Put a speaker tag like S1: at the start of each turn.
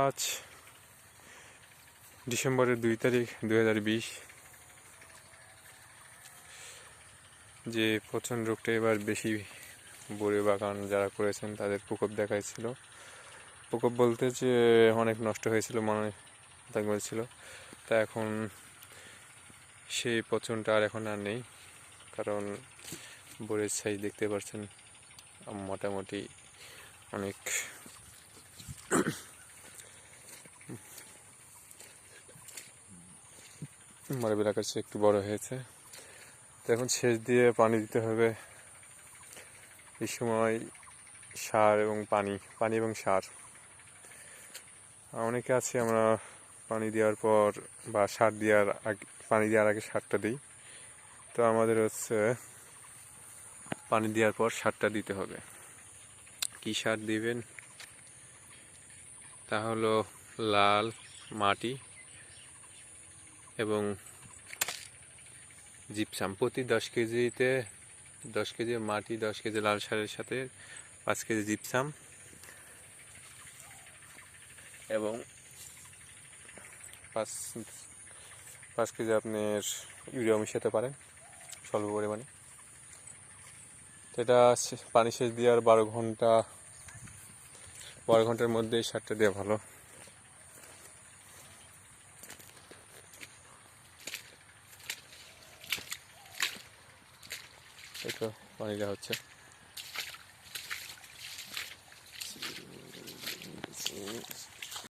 S1: আজ ডিসেম্বরের দুই তারিখ দু হাজার বিশ, যে পচন রোগটা এবার বেশি বড়ি বাগান যারা করেছেন তাদের প্রকোপ দেখাইছিল। প্রকোপ বলতে যে অনেক নষ্ট হয়েছিল, মনে ছিল তা এখন সেই পচনটা আর এখন আর নেই, কারণ বড়ির সাইজ দেখতে পাচ্ছেন মোটামুটি অনেক মারবেল আকার চেয়ে একটু বড় হয়েছে। তো এখন সেচ দিয়ে পানি দিতে হবে। এই সময় সার এবং পানি পানি এবং সার। অনেকে আছে আমরা পানি দেওয়ার পর বা সার দেওয়ার আগে, পানি দেওয়ার আগে সারটা দিই। তো আমাদের হচ্ছে পানি দেওয়ার পর সারটা দিতে হবে। কী সার দিবেন? তা হলো লাল মাটি। এবং জিপসাম প্রতি দশ কেজিতে, দশ কেজি মাটি, দশ কেজি লাল সারের সাথে পাঁচ কেজি জিপসাম এবং পাঁচ পাঁচ কেজি আপনার ইউরিয়া মিশাতে পারেন স্বল্প পরিমাণে। এটা পানি সেচ দেওয়ার বারো ঘণ্টা, বারো ঘণ্টার মধ্যে এই সারটা দেওয়া ভালো। একটু পানি দেওয়া হচ্ছে